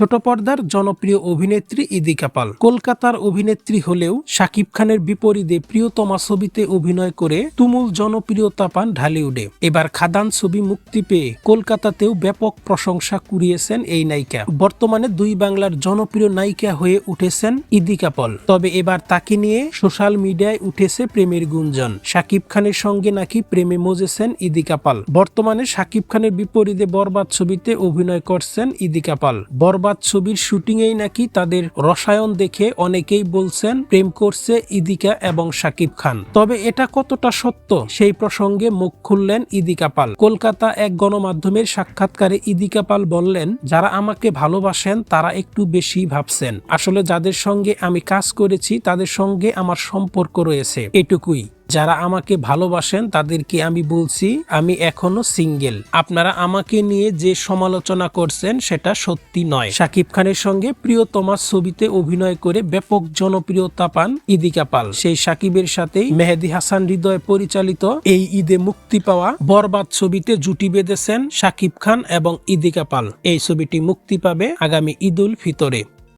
ছোট পর্দার জনপ্রিয় অভিনেত্রী ইদিকা পাল। কলকাতার অভিনেত্রী হলেও শাকিব খানের বিপরীতে প্রিয়তমা ছবিতে অভিনয় করে তুমুল জনপ্রিয়তা পান ঢালিউডে। এবার খাদান ছবি মুক্তি পেয়ে কলকাতাতেও ব্যাপক প্রশংসা কুড়িয়েছেন এই নায়িকা। বর্তমানে দুই বাংলার জনপ্রিয় নায়িকা হয়ে উঠেছেন ইদিকা পল। তবে এবার তাকে নিয়ে সোশ্যাল মিডিয়ায় উঠেছে প্রেমের গুঞ্জন। শাকিব খানের সঙ্গে নাকি প্রেমে মজেছেন ইদিকা পাল। বর্তমানে শাকিব খানের বিপরীতে বরবাদ ছবিতে অভিনয় করছেন ইদিকা পাল। বরবাদ ছবির শুটিংয়েই নাকি তাদের রসায়ন দেখে অনেকেই বলছেন প্রেম করছে ইদিকা এবং শাকিব খান। তবে এটা কতটা সত্য সেই প্রসঙ্গে মুখ খুললেন ইদিকা পাল। কলকাতা এক গণমাধ্যমের সাক্ষাৎকারে ইদিকা পাল বললেন, যারা আমাকে ভালোবাসেন, তারা একটু বেশি ভাবছেন। আসলে যাদের সঙ্গে আমি কাজ করেছি, তাদের সঙ্গে আমার সম্পর্ক রয়েছে। এটুকুই। যারা আমাকে ভালোবাসেন, তাদেরকে আমি বলছি, আমি এখনও সিঙ্গেল। আপনারা আমাকে নিয়ে যে সমালোচনা করছেন, সেটা সত্যি নয়। শাকিব খানের সঙ্গে প্রিয়তমা ছবিতে অভিনয় করে ব্যাপক জনপ্রিয়তা পান ইদিকা পাল। সেই সাকিবের সাথেই মেহেদি হাসান হৃদয় পরিচালিত এই ঈদে মুক্তি পাওয়া বরবাদ ছবিতে জুটি বেঁধেছেন শাকিব খান এবং ইদিকা পাল। এই ছবিটি মুক্তি পাবে আগামী ঈদুল ফিতরে।